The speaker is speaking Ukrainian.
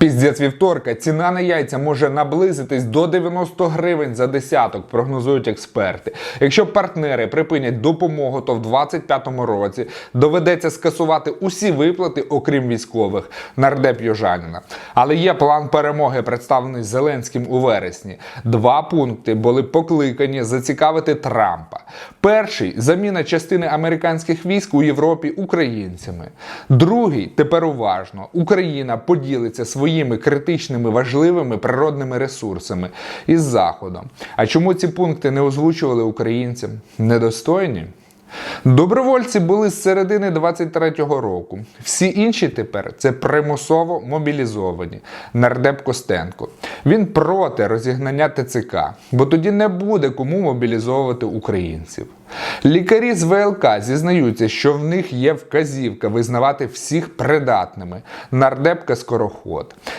Піздець вівторка, ціна на яйця може наблизитись до 90 гривень за десяток, прогнозують експерти. Якщо партнери припинять допомогу, то в 2025 році доведеться скасувати усі виплати, окрім військових, нардеп Южаніна. Але є план перемоги, представлений Зеленським у вересні. Два пункти були покликані зацікавити Трампа. Перший заміна частини американських військ у Європі українцями. Другий тепер уважно: Україна поділиться своїми критичними важливими природними ресурсами із Заходом. А чому ці пункти не озвучували українцям? Недостойні? Добровольці були з середини 23-го року. Всі інші тепер це примусово мобілізовані. Нардеп Костенко. Він проти розігнання ТЦК, бо тоді не буде кому мобілізовувати українців. Лікарі з ВЛК зізнаються, що в них є вказівка визнавати всіх придатними. Нардепка скороход.